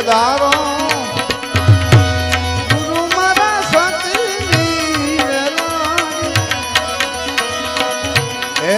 પધારો. ગુરુ મારા સતી હે